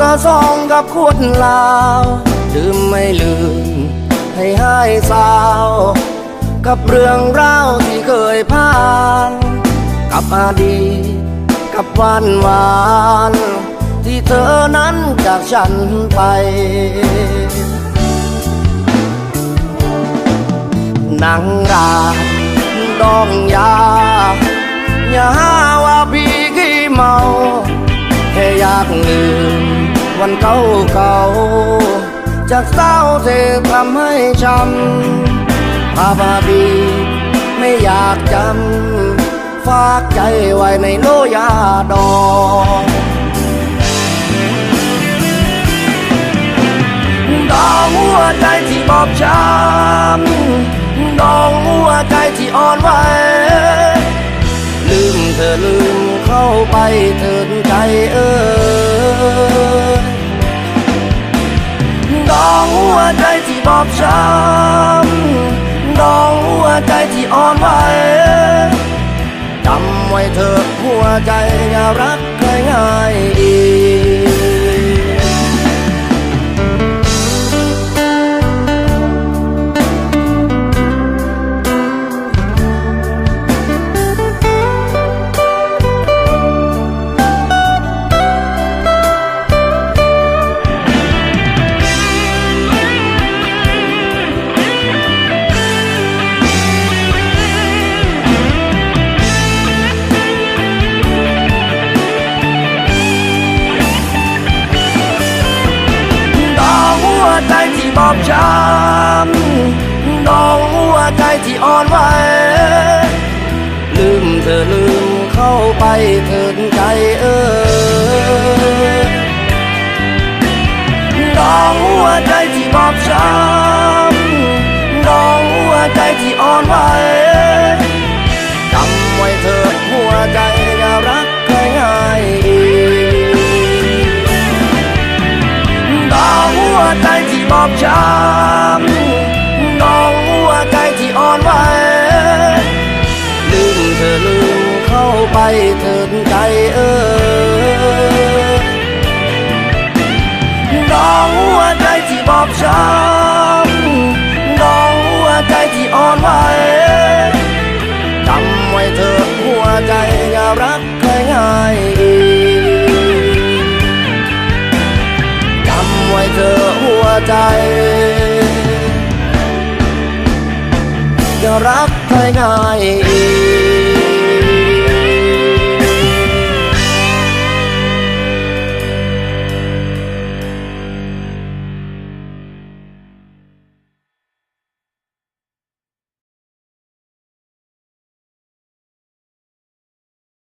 ก็ซองกับคนลาวลืมไม่ลืม ให้หายสาว กับเรื่องราวที่เคยผ่าน กับอดีตกับวันวาน ที่เธอนั้นจากฉันไป นางราดองยา อย่าหาว่าพี่ขี้เมาแค่อยากลืม วันเก่าเก่าๆจากเศร้าเธอทำให้ช้ำภาพอดีตไม่อยากจำ ฝากใจไว้ในโลยาดองดองหัวใจที่บอบช้ำดองหัวใจที่อ่อนไหวลืมเธอลืมเข้าไปเถิดใจเอ้ย วใจที่บอบช้ำดองหัวใจที่อ่อนไหวจำไว้เถอะหัวใจอย่ารักใครง่ายอี บอบช้ำดองหัวใจที่อ่อนไหวลืมเธอลืมเข้าไปเถิดใจเออดองหัวใจที่บอบช้ำดองหัวใจที่อ่อนไหว บอบช้ำดองหัวใจที่อ่อนไหวลืมเธอลืมเข้าไปเถิดใจเออน้องหัวใจที่บอบช้ำ ใจอย่ารักใครง่ายอีก